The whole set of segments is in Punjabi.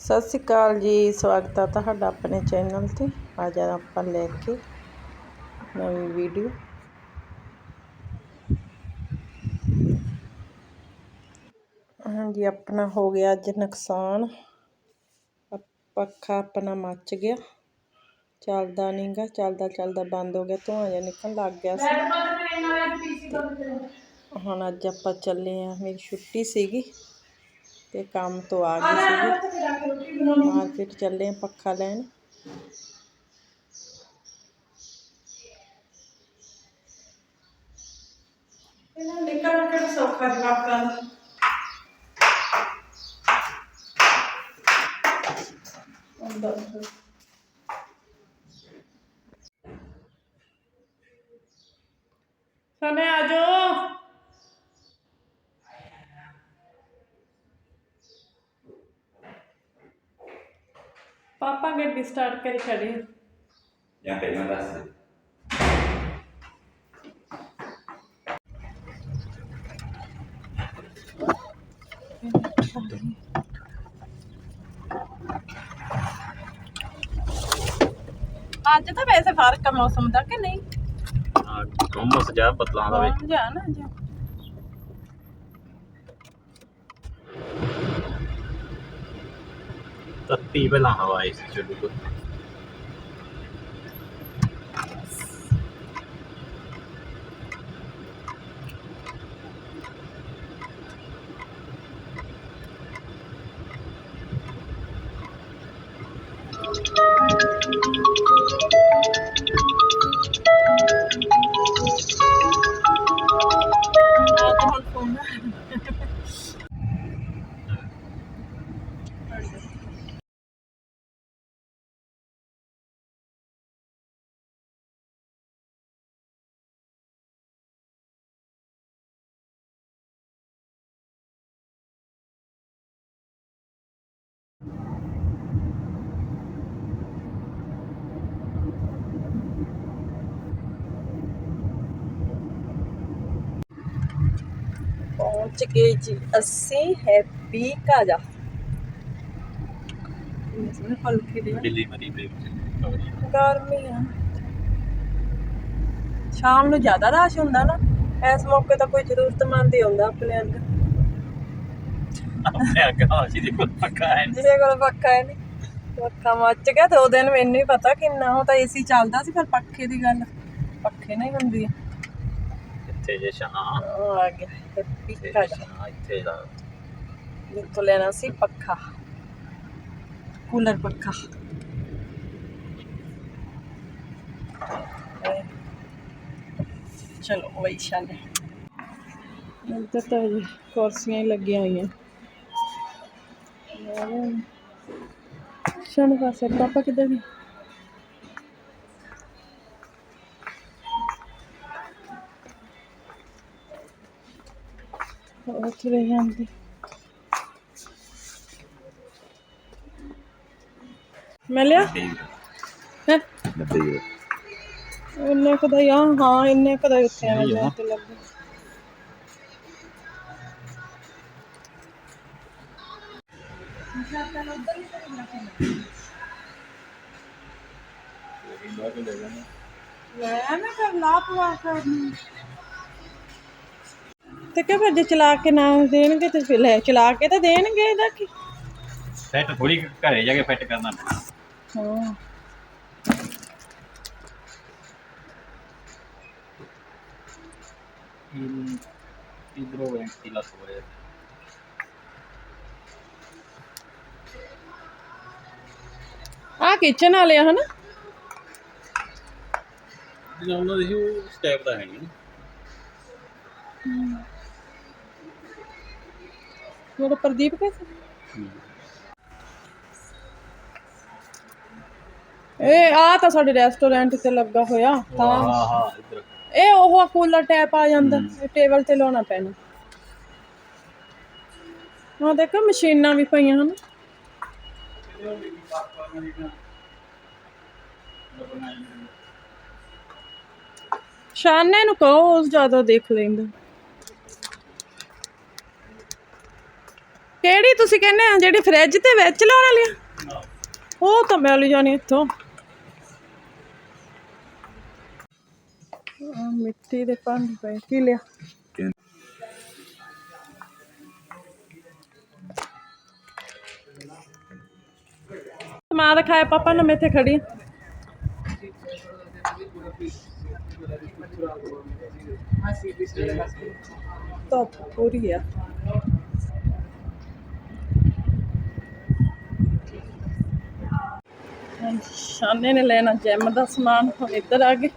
ਸਤਿ ਸ਼੍ਰੀ ਅਕਾਲ ਜੀ ਸਵਾਗਤ ਹੈ ਤੁਹਾਡਾ ਆਪਣੇ ਚੈਨਲ ਤੇ। ਅੱਜ ਆਪਾਂ ਲੈ ਕੇ ਨਵੀਂ ਵੀਡੀਓ ਹਾਂਜੀ ਆਪਣਾ ਹੋ ਗਿਆ ਅੱਜ ਨੁਕਸਾਨ। ਪੱਖਾ ਆਪਣਾ ਮੱਚ ਗਿਆ। ਚੱਲਦਾ ਨਹੀਂਗਾ ਚੱਲਦਾ ਚੱਲਦਾ ਬੰਦ ਹੋ ਗਿਆ ਧੂੰਆਂ ਜਿਹਾ ਨਿਕਲਣ ਲੱਗ ਗਿਆ ਸੀ। ਹੁਣ ਅੱਜ ਆਪਾਂ ਚੱਲੇ ਆ ਮੇਰੀ ਛੁੱਟੀ ਸੀਗੀ। ਤੇ ਕੰਮ ਤੋਂ ਆ ਗਈ ਸੀਗੀ। ਮਾਰਕੀਟ ਚੱਲੇ ਪੱਖਾ ਲੈਣ। ਇਹਨਾਂ ਨਿਕਲ ਸੌਖਾ ਜਵਾਕਾਂ ਦਾ ਆ ਜਾਓ। ਪਾਪਾ ਗੱਡੀ ਸਟਾਰਟ ਕਰੀ ਖੜੇ। ਜਾਂ ਪਹਿਲਾਂ ਦੱਸ ਦੇ। ਅੱਜ ਤਾਂ ਵੈਸੇ ਫ਼ਰਕ ਆ ਮੌਸਮ ਦਾ ਕਿ ਨਹੀਂ? ਕਮਸ ਜਾ ਬਤਲਾਂ ਦਾ ਵੇ ਹਾਂ ਜਾ ਨਾ ਜਾ। ਤੱਤੀ ਪਹਿਲਾਂ ਹਵਾ ਇਸ ਚਲੂ ਕੋ ਪਹੁੰਚ ਗਏ ਜੀ। ਅਸੀਂ ਹੈਪੀ ਕਾਜਾ ਮਰੀ ਗਰਮੀ ਆ। ਸ਼ਾਮ ਨੂੰ ਜ਼ਿਆਦਾ ਰਸ਼ ਹੁੰਦਾ ਨਾ ਇਸ ਮੌਕੇ ਤਾਂ ਕੋਈ ਜ਼ਰੂਰਤਮੰਦ ਹੀ ਹੁੰਦਾ ਆਪਣੇ ਅੰਦਰ। ਆਪਣੇ ਅੱਗੇ ਹਾਸੀ ਦੀ ਕੋਈ ਪੱਕਾ ਹੈ। ਜਿਹਦੇ ਕੋਲ ਪੱਖਾ ਹੈ ਨਹੀਂ। ਪੱਖਾ ਮੱਚ ਗਿਆ ਦੋ ਦਿਨ ਮੈਨੂੰ ਹੀ ਪਤਾ ਕਿੰਨਾ ਉਹ ਤਾਂ ਏਸੀ ਚੱਲਦਾ ਸੀ ਫਿਰ ਪੱਖੇ ਦੀ ਗੱਲ। ਪੱਖੇ ਨਹੀਂ ਹੁੰਦੀ। ਇੱਥੇ ਜੇ ਸ਼ਾਂ ਉਹ ਆ ਗਿਆ ਇੱਥੇ ਸ਼ਾਂ ਇੱਥੇ ਦਾ ਜਿੱਥੋਂ ਲੈਣਾ ਸੀ ਪੱਖਾ। ਕੂਲਰ ਪੱਖਾ। ਇਹ ਚਲੋ ਵਈ ਚੱਲੇ ਇੱਧਰ ਤਾਂ ਜੀ ਕੁਰਸੀਆਂ ਹੀ ਲੱਗੀਆਂ ਹੋਈਆਂ। ਸ਼ਨ ਪਾਸੇ ਪਾਪਾ ਕਿੱਧਰ ਗਏ ਉੱਥੇ ਰਹਿ ਜਾਂਦੇ। ਮੈਂ ਲਿਆ? ਹੈ ਇੰਨੇ ਕੁ ਦਾ ਹੀ ਇੰਨੇ ਕੁ ਦਾ ਹੀ ਉੱਥੇ ਆ ਸਹੀ ਆ। ਜਾ ਤੇ ਲੱਗ ਲੈ ਮੈਂ ਕਰ ਲਾਪਵਾ ਕਰਨੀ ਤੇ ਕਿ ਫਿਰ ਜੇ ਚਲਾ ਕੇ ਨਾ ਦੇਣਗੇ ਤੇ ਫਿਰ ਲੈ ਚਲਾ ਕੇ ਤਾਂ ਦੇਣਗੇ ਇਹਦਾ ਕੀ? ਸੈੱਟ ਥੋੜੀ ਘਰੇ ਜਾ ਕੇ ਫਿੱਟ ਕਰਨਾ। ਪੈਣਾ ਹਾਂ ਆ ਕਿਚਨ ਵਾਲਿਆ ਹਨਾ? ਜਿਹੜਾ ਉਹਨਾਂ ਦੇ ਉਹ ਸਟੈਪ ਦਾ ਹੈ ਨਹੀਂ। ਮੇਰਾ ਪ੍ਰਦੀਪ कैसे ਇਹ ਆ ਤਾਂ ਸਾਡੇ ਰੈਸਟੋਰੈਂਟ ਤੇ ਲੱਗਾ ਹੋਇਆ ਤਾਂ ਹਾਂ ਹਾਂ ਇਧਰ। ਇਹ ਉਹ ਕੂਲਰ ਟੈਪ ਆ ਜਾਂਦਾ ਇਹ ਟੇਬਲ ਤੇ ਲਾਉਣਾ ਪੈਣਾ। ਹਾਂ ਦੇਖੋ ਮਸ਼ੀਨਾਂ ਵੀ ਪਈਆਂ ਹਨ। ਸ਼ਾਨੇ ਨੂੰ ਕਹੋ ਉਸ ਜ਼ਿਆਦਾ ਦੇਖ ਲੈਂਦਾ। ਕਿਹੜੀ ਤੁਸੀਂ ਕਹਿੰਦੇ ਆ, ਜਿਹੜੀ ਫ੍ਰਿਜ ਤੇ ਵਿੱਚ ਲਾਉਣ ਵਾਲੀ ਆ? ਉਹ ਤਾਂ ਮਿਲ ਜਾਣੀ ਇੱਥੋਂ। ਆਹ ਮਿੱਟੀ ਦੇ ਭਾਂਡੇ ਪਏ, ਕੀ ਲਿਆ? ਮਾਂ ਦਾ ਖਾਇਆ ਪਾਪਾ ਨੇ ਮੈਂ ਇੱਥੇ ਖੜੀ। ਆਂ। ਧੁੱਪ ਪੂਰੀ ਆ। ਸ਼ਾਨੇ ਨੇ ਲੈਣਾ ਜੈਮ ਦਾ ਸਮਾਨ ਹੁਣ ਇੱਧਰ ਆ ਗਏ।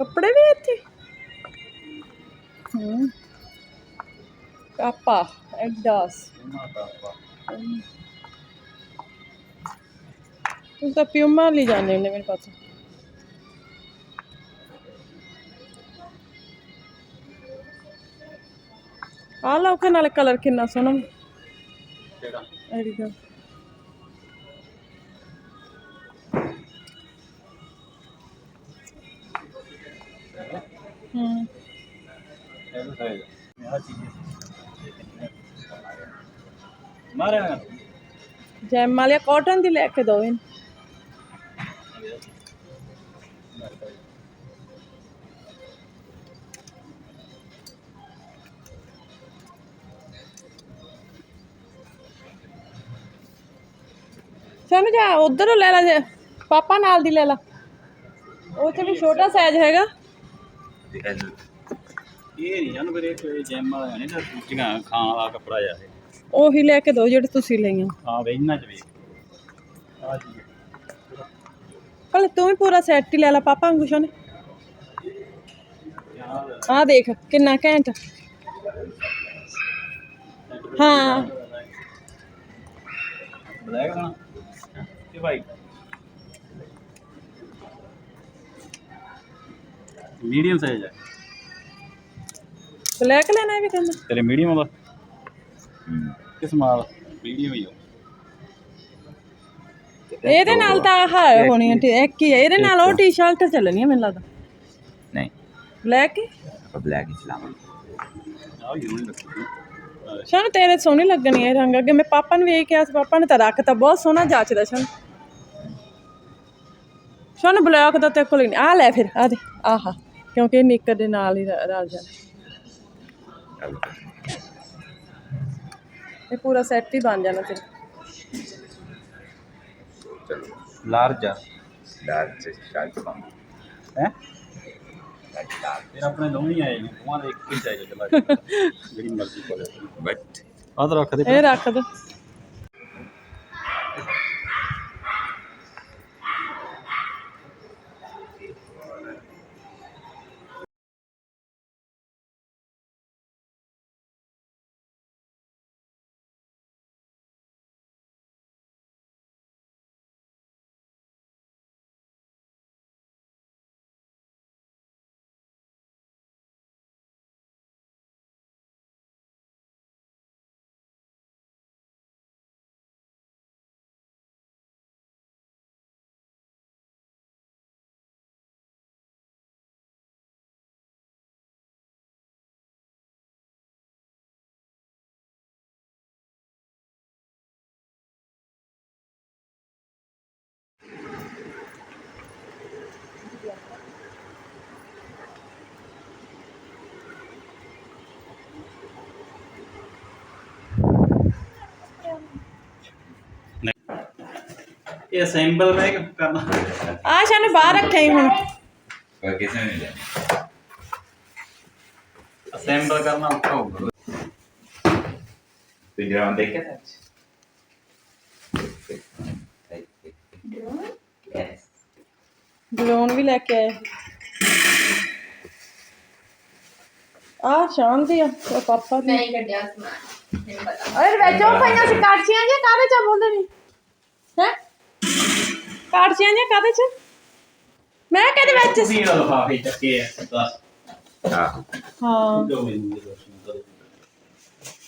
ਕੱਪੜੇ ਵੀ ਇੱਥੇ? ਹੂੰ। ਕਾਪਾ ਐਡਾਸ ਤੂੰ ਤਾਂ ਪਿਊਮਾ ਲਈ ਜਾਂਦੇ ਹੁੰਦੇ ਮੇਰੇ ਪਾਸ। ਆ ਲਓ ਨਾਲੇ ਕਲਰ ਕਿੰਨਾ ਸੋਹਣਾ। ਕਿਹੜਾ? ਐਡੀ ਦਾ ਜੈਮ ਵਾਲੇ ਕਾਟਨ ਦੀ ਲੈ ਕੇ ਦੋ ਇਹਨੂੰ ਸਾਨੂੰ ਜਾ ਉਧਰ ਲੈ ਲੈ ਜੇ ਪਾਪਾ ਨਾਲ ਦੀ ਲੈ ਲਾ। ਉਹ ਚ ਵੀ ਛੋਟਾ ਸਾਈਜ਼ ਹੈਗਾ। ਇਹ ਨਹੀਂ ਜਾਨ ਵੀਰੇ ਜੈਮ ਵਾਲਾ ਨਹੀਂ ਤਾਂ ਦੂਜੀਆਂ ਖਾਣ ਵਾਲਾ ਕੱਪੜਾ ਇਹ। ਉਹੀ ਲੈ ਕੇ ਦੋ ਜਿਹੜੇ ਤੁਸੀਂ ਲਈਆਂ। ਹਾਂ ਵੇ ਇਹਨਾਂ ਚ ਵੀ ਆ ਜੀ। ਭਲੇ ਤੂੰ ਵੀ ਪੂਰਾ ਸੈੱਟ ਹੀ ਲੈ ਲਾ ਪਾਪਾ ਅੰਗੂਸ਼ਾ ਨੇ ਆਹ ਦੇਖ ਕਿੰਨਾ ਘੈਂਟ। ਹਾਂ। ਬਲੈਕ ਨਾ ਤੇ ਭਾਈ। ਮੀਡੀਅਮ ਸਾਈਜ਼ ਹੈ ਬਲੈਕ ਲੈਣਾ ਇਹ ਵੀ ਕਹਿੰਦਾ ਤੇਰੇ ਮੀਡੀਅਮ ਆਉਂਦਾ ਕਿ ਸਮਾਲ। ਮੀਡੀਅਮ ਹੀ ਹੋ ਇਹਦੇ ਨਾਲ ਤਾਂ ਆਹ ਹੋਣੀ ਹੈ। ਟੀ- ਇੱਕ ਹੀ ਹੈ ਇਹਦੇ ਨਾਲ ਉਹ ਟੀ-ਸ਼ਰਟ ਚੱਲਣੀ ਹੈ ਮੈਨੂੰ ਲੱਗਦਾ। ਨਹੀਂ। ਬਲੈਕ ਹੀ? ਆਪਾਂ ਬਲੈਕ ਹੀ ਚਲਾਵਾਂਗੇ। ਆਹ ਰੱਖੀ ਸਾਨੂੰ ਤੇਰੇ ਸੋਹਣੀ ਲੱਗਣੀ ਹੈ ਰੰਗ। ਅੱਗੇ ਮੈਂ ਪਾਪਾ ਨੂੰ ਵੇਖ ਕੇ ਆਸ ਪਾਪਾ ਨੇ ਤਾਂ ਰੱਖਤਾ ਬਹੁਤ ਸੋਹਣਾ ਜੱਚਦਾ ਸਾਨੂੰ। ਸਾਨੂੰ ਬਲੈਕ ਦਾ ਤੇ ਕੋਲ ਨਹੀਂ। ਆ ਲੈ ਫਿਰ। ਆ ਦੇ। ਆਹਾ। ਕਿਉਂਕਿ ਇਹ ਨਿੱਕਰ ਦੇ ਨਾਲ ਹੀ ਰ- ਰਲ ਜਾਣਾ। ਇਹ ਪੂਰਾ ਸੈੱਟ ਹੀ ਬਣ ਜਾਣਾ ਫਿਰ। ਚਲੋ। ਲਾਰਜ। ਆ ਲਾਰਜ ਸ਼ਾਇਦ ਪਾਵਾਂ ਹੈ? ਫਿਰ ਆਪਣੇ ਦੋਵੇਂ ਹੀ ਆਏ ਨੇ ਦੋਵਾਂ ਦੇ ਇੱਕ ਹੀ ਚਾਹੀਦਾ। ਜਿਹੜੀ ਮਰਜ਼ੀ ਕੋਲੇ ਬਟ ਆਹ ਤਾਂ ਰੱਖ ਦੇ ਇਹ ਰੱਖ ਦੋ। ਇਹ ਅਸੈਂਬਲ ਮੈਂ ਕਰਨਾ? ਆ ਸਾਨੂੰ ਬਾਹਰ ਰੱਖਿਆ ਹੀ ਹੁਣ। ਪਰ ਕਿਸੇ ਨੇ ਨਹੀਂ ਲੈਣਾ ਅਸੈਂਬਲ ਕਰਨਾ ਔਖਾ ਹੋਊਗਾ ਤੇ ਗਰਾਉਂਡ ਦੇਖਿਆ ਤਾਂ? ਯੈਸ ਬਲੂਨ ਵੀ ਲੈ ਕੇ ਆਏ। ਆ ਸ਼ਾਨ ਦੀ ਆ ਉਹ ਪਾਪਾ ਦੀ। ਨਹੀਂ ਕੱਢਿਆ ਸਮਾਨ ਨਹੀਂ ਪਤਾ। ਓਏ ਵਿੱਚ ਪਈਆਂ ਸੀ ਕਾੜਚੀਆਂ ਜੇ ਕਾਹਦੇ ਚ ਬੋਲਦੇ ਨਹੀਂ ਕਾੜਚੀਆਂ ਜੇ ਕਾਹਦੇ ਚ? ਮੈਂ ਕਹਿੰਦੇ ਵਿੱਚ? ਸੀ। ਤੁਸੀਂ ਲਫਾਫੇ ਚੱਕੇ ਆ ਬਸ ਆਹ। ਹਾਂ। ਜੋ ਮੈਨੂੰ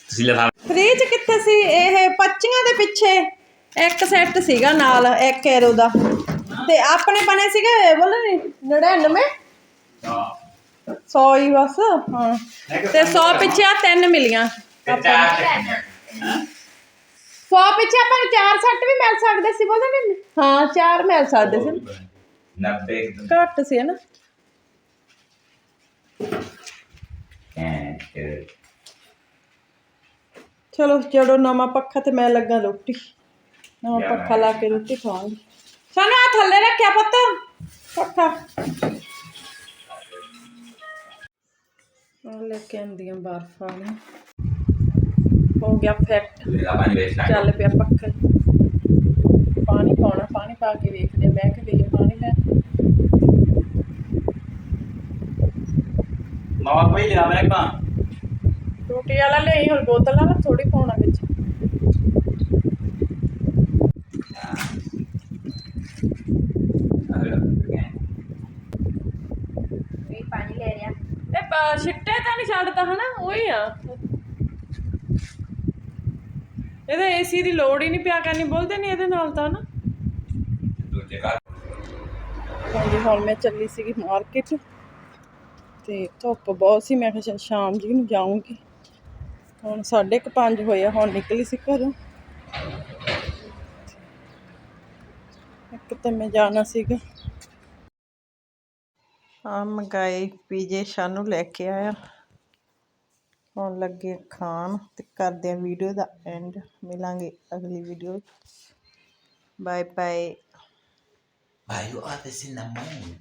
ਤੁਸੀਂ ਲਫਾ ਫ੍ਰਿਜ ਕਿੱਥੇ ਸੀ? ਇਹ 25 ਦੇ ਪਿੱਛੇ। ਇੱਕ ਸੈੱਟ ਸੀਗਾ ਨਾਲ ਇੱਕ ਐਰੋ ਦਾ। ਤੇ ਆਪਣੇ ਬਣੇ ਸੀਗੇ ਬੋਲੇ ਨਹੀਂ 99 ਹਾਂ। 100 ਹੀ ਬਸ ਹਾਂ। ਤੇ 100 ਪਿੱਛੇ ਆ ਤਿੰਨ ਮਿਲੀਆਂ। ਤੇ ਚਾਰ 100 ਪਿੱਛੇ ਆਪਾਂ ਨੂੰ ਚਾਰ ਸੈੱਟ ਵੀ ਮਿਲ ਸਕਦੇ ਸੀ ਬੋਲੇ ਨਹੀਂ ਹਾਂ ਚਾਰ ਮਿਲ ਸਕਦੇ ਸੀ। 90 ਘੱਟ ਸੀ ਨਾ ਚਲੋ ਚੜੋ ਨਵਾਂ ਪੱਖਾ ਤੇ ਮੈਂ ਲੱਗਾ ਰੋਟੀ। ਨਵਾਂ। ਪੱਖਾ ਲਾ ਕੇ ਰੋਟੀ ਖਾਵਾਂਗੀ ਸਾਨੂੰ ਆ ਥੱਲੇ ਰੱਖਿਆ ਪੁੱਤ। ਪੱਖਾ। ਉਹ ਲੈ ਕੇ ਆਂਦੀਆਂ ਬਰਫਾਂ ਨੇ। ਹੋ ਗਿਆ ਫਿੱਟ ਚੱਲ ਪਿਆ ਪੱਖਾ। ਪਾਣੀ ਪਾਉਣਾ ਪਾਣੀ ਪਾ ਕੇ ਵੇਖਦੇ ਮੈਂ ਕਿ ਵੀ ਪਾਣੀ ਲੈ। ਮਾਵਾ ਪਈ ਲਿਆ ਮੈਂ ਕਾ ਟੂਟੀ ਵਾਲਾ ਲਈ ਹੁਣ ਬੋਤਲ ਵਾਲਾ ਥੋੜੀ ਪਾਉਣਾ ਵਿੱਚ। ਵੀ ਪਾਣੀ ਲੈ ਰਿਆ ਇਹ ਪ- ਛਿੱਟੇ ਤਾਂ ਨਹੀਂ ਛੱਡਦਾ ਹਨਾ ਉਹੀ ਆ। ਇਹਦੇ ਏਸੀ ਦੀ ਲੋੜ ਹੀ ਨਹੀਂ ਪਿਆ ਕਰਨੀ ਬੋਲਦੇ ਨਹੀਂ ਇਹਦੇ ਨਾਲ ਤਾਂ ਨਾ। ਦੂਜੇ ਘਰ। ਹਾਂਜੀ ਹੁਣ ਮੈਂ ਚੱਲੀ ਸੀਗੀ ਮਾਰਕੀਟ ਤੇ ਧੁੱਪ ਬਹੁਤ ਸੀ ਮੈਂ ਕਿਹਾ ਸ਼ਾਮ ਜੀ ਨੂੰ ਜਾਊਂਗੀ। ਹੁਣ ਸਾਢੇ ਕੁ ਪੰਜ ਹੋਏ ਆ ਹੁਣ ਨਿਕਲੀ ਸੀ ਘਰੋਂ। ਇੱਕ ਤਾਂ ਮੈਂ ਜਾਣਾ ਸੀਗਾ। ਆ ਮੰਗਾਏ ਪੀਜੇ ਸ਼ਾਨੂ ਲੈ ਕੇ ਆਇਆ। ਹੁਣ ਲੱਗੇ ਖਾਣ ਤੇ ਕਰਦੇ ਆ ਵੀਡੀਓ ਦਾ ਐਂਡ ਮਿਲਾਂਗੇ ਅਗਲੀ video bye bye Why you are the cinnamon?